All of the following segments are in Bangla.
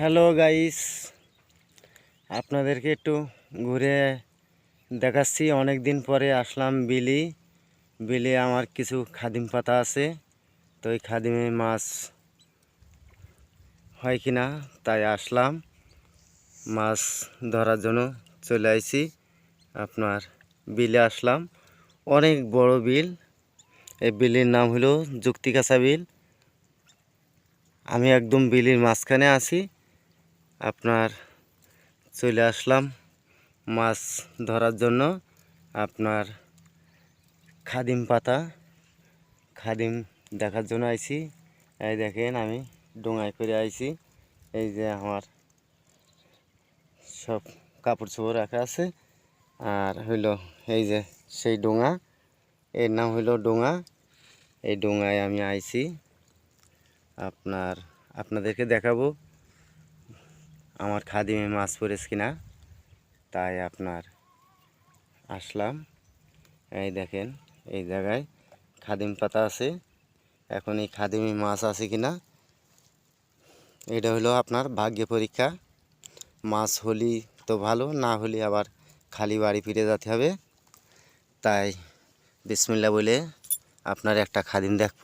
হ্যালো গাইস, আপনাদেরকে একটু ঘুরে দেখাচ্ছি। অনেক দিন পরে আসলাম বিলি। বিলে আমার কিছু খাদিম পাতা আছে, তো ওই খাদিমে মাছ হয় কি না তাই আসলাম। মাছ ধরার জন্য চলে আইছি, আপনার বিলে আসলাম। অনেক বড় বিল, এই বিলের নাম হলো যুক্তিকাছা বিল। আমি একদম বিলির মাঝখানে আছি। আপনার চলে আসলাম মাছ ধরার জন্য আপনার খাদিম পাতা। খাদিম দেখার জন্য আইছি। এই দেখেন আমি ডোঙায় করে আইছি। এই যে আমার সব কাপড় চোপড় রাখা আছে। আর হইল এই যে সেই ডোঙা। এর নাম হইল ডোঙা। এই ডোঙায় আমি আইছি। আপনার, আপনাদেরকে দেখাবো আমার খাদিমে মাছ পড়েছে কিনা? তাই আপনার আসলাম। এই দেখেন, এই জায়গায় খাদিম পাতা আছে। এখন এই খাদিমে মাছ আছে কিনা? এটা হলো আপনার ভাগ্য পরীক্ষা। মাছ হলি তো ভালো, না হলে আবার খালি বাড়ি ফিরে যেতে হবে। তাই বিসমিল্লা বলে আপনার একটা খাদিম দেখব।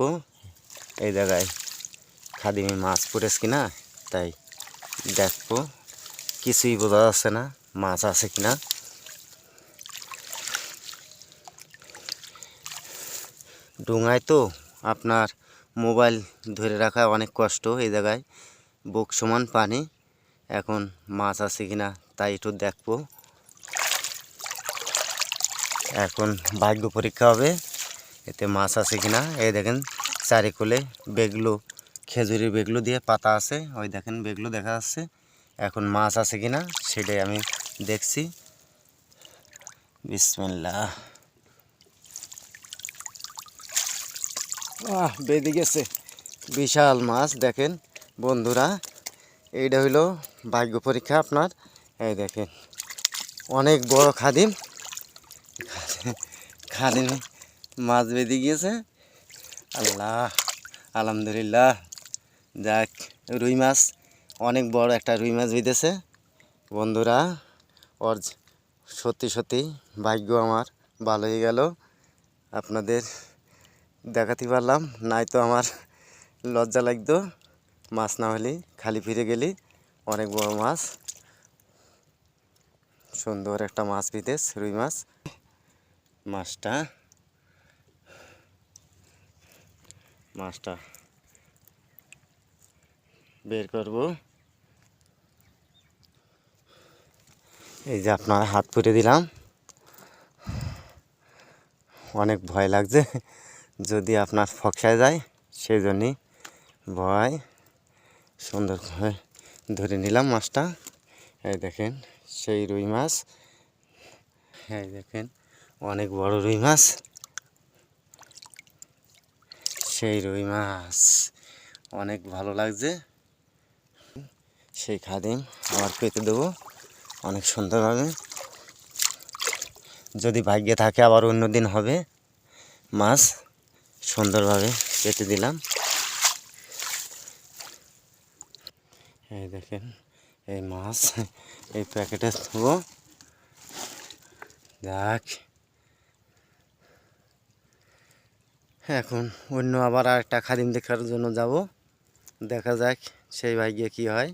এই জায়গায় খাদিমে মাছ পড়েছে কিনা? তাই দেখব। কিছুই বোঝা যাচ্ছে না, মাছ আছে কিনা। ডোঙায় তো আপনার মোবাইল ধরে রাখা অনেক কষ্ট এই জায়গায়। বুক সমান পানি, এখন মাছ আছে কিনা তাই একটু দেখব। এখন ভাগ্য পরীক্ষা হবে, এতে মাছ আছে কিনা। এই দেখেন, চারিকোলে বেগলু খেজুরি বেগলু দিয়ে পাতা আছে। ওই দেখেন বেগলু দেখা যাচ্ছে। এখন মাছ আছে কিনা সেটাই আমি দেখছি। বিসমিল্লা আহ, বেঁধে গেছে। বিশাল মাছ, দেখেন বন্ধুরা। এইটা হইল ভাগ্য পরীক্ষা আপনার। এই দেখেন, অনেক বড় খাদিম। খাদিম মাছ বেঁধে গিয়েছে। আল্লাহ, আলহামদুলিল্লাহ। যাক, রুই মাছ, অনেক বড় একটা রুই মাছ বেঁধেছে বন্ধুরা ওর সত্যি সত্যি ভাগ্য আমার ভালো হয়ে গেল। আপনাদের দেখাতে পারলাম নাই তো আমার লজ্জা লাগতো। মাছ না হলে খালি ফিরে গেলি, অনেক বড় মাছ। সুন্দর একটা মাছ বিদেশ রুই মাছ। মাছটা মাছটা বের করব। এই যে আপনার হাত পুড়ে দিলাম। অনেক ভয় লাগছে, যদি আপনার ফকসায় যায় সেই জন্যই ভয় সুন্দরভাবে ধরে নিলাম মাছটা। এই দেখেন, সেই রুই মাছ। এই দেখেন, অনেক বড় রুই মাছ। সেই রুই মাছ, অনেক ভালো লাগছে। সেই খাদিম আবার পেতে দেবো। অনেক সুন্দরভাবে। যদি ভাগ্যে থাকে আবার অন্য দিন হবে মাছ, সুন্দরভাবে পেতে দিলাম। এই দেখেন, এই মাছ, এই প্যাকেটে দেবো। দেখ এখন অন্য আবার আরেকটা খাদিম দেখার জন্য যাব। দেখা যাক সেই ভাগ্যে কি হয়।